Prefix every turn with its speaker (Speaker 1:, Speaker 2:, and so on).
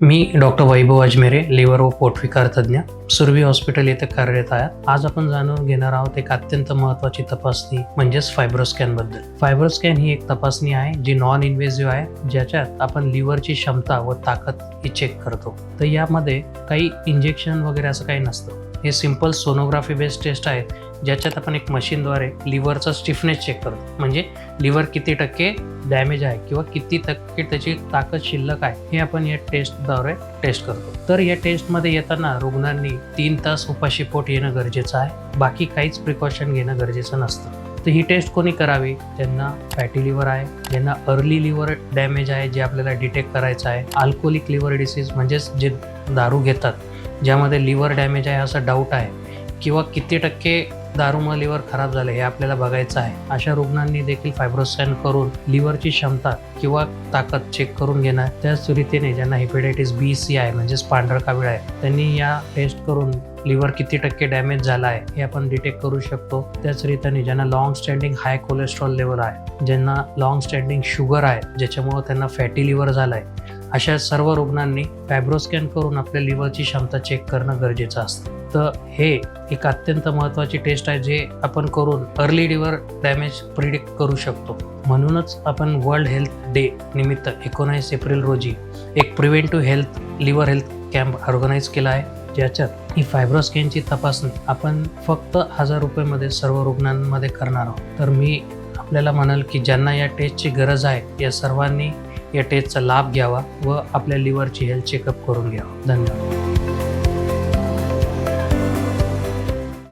Speaker 1: मी doctor वैभव अजमेरे liver व पोटविकार तज्ज्ञ Surabhi hospital येथे कार्यरत आहात आज आपण जाणून घेणार आहोत एक अत्यंत महत्त्वाची तपासणी म्हणजेच फायब्रोस्कॅनबद्दल. फायब्रोस्कॅन ही एक तपासणी आहे जी नॉन इन्व्हेझिव्ह आहे ज्याच्यात आपण लिव्हरची क्षमता व ताकद ही चेक करतो. तर यामध्ये काही इंजेक्शन वगैरे असं काही नसतं. हे सिंपल सोनोग्राफी बेस्ड टेस्ट आहे ज्याच्यात आपण एक मशीनद्वारे लिव्हरचा स्टिफनेस चेक करतो. म्हणजे लिव्हर किती टक्के डॅमेज आहे किंवा किती टक्के त्याची ताकद शिल्लक आहे हे आपण या टेस्टद्वारे टेस्ट करतो. तर या टेस्टमध्ये येताना रुग्णांनी तीन तास उपाशी पोट येणं गरजेचं आहे बाकी काहीच प्रिकॉशन घेणं गरजेचं नसतं. तर ही टेस्ट कोणी करावी? त्यांना फॅटी लिव्हर आहे ज्यांना अर्ली लिव्हर डॅमेज आहे जे आपल्याला डिटेक्ट करायचं आहे. अल्कोहोलिक लिव्हर डिसीज म्हणजेच जे दारू घेतात ज्यामध्ये लिव्हर डॅमेज आहे असा डाऊट आहे किंवा किती टक्के दारूमुळे लिव्हर खराब झाले हे आपल्याला बघायचं आहे. अशा रुग्णांनी देखील फायब्रोस्कॅन करून लिव्हरची क्षमता किंवा ताकद चेक करून घेणार. त्याच रीतीने ज्यांना हिपेटायटिस बी सी आहे म्हणजेच पांढरा कावीळ आहे त्यांनी या टेस्ट करून लिव्हर किती टक्के डॅमेज झाला आहे हे आपण डिटेक्ट करू शकतो. त्याच रीतीने ज्यांना long standing high cholesterol level आहे ज्यांना लॉंग स्टँडिंग शुगर आहे ज्याच्यामुळं त्यांना फॅटी लिव्हर झाला आहे अशा सर्व रुग्णांनी फॅब्रोस्कॅन करून आपल्या लिव्हरची क्षमता चेक करणं गरजेचं असतं. तर हे एक अत्यंत महत्त्वाची टेस्ट आहे जे आपण करून अर्ली लिव्हर डॅमेज प्रिडिक्ट करू शकतो. म्हणूनच आपण वर्ल्ड हेल्थ डे निमित्त एकोणीस एप्रिल रोजी एक preventive health liver health camp organise केला आहे. ज्याच्यात ही फायब्रोस्कॅनची तपासणी आपण फक्त हजार रुपयेमध्ये सर्व रुग्णांमध्ये करणार आहोत. तर मी आपल्याला म्हणाल की ज्यांना या टेस्टची गरज आहे या सर्वांनी या टेस्टचा लाभ घ्यावा व आपल्या लिव्हरची हेल्थ चेकअप करून घ्यावा. धन्यवाद.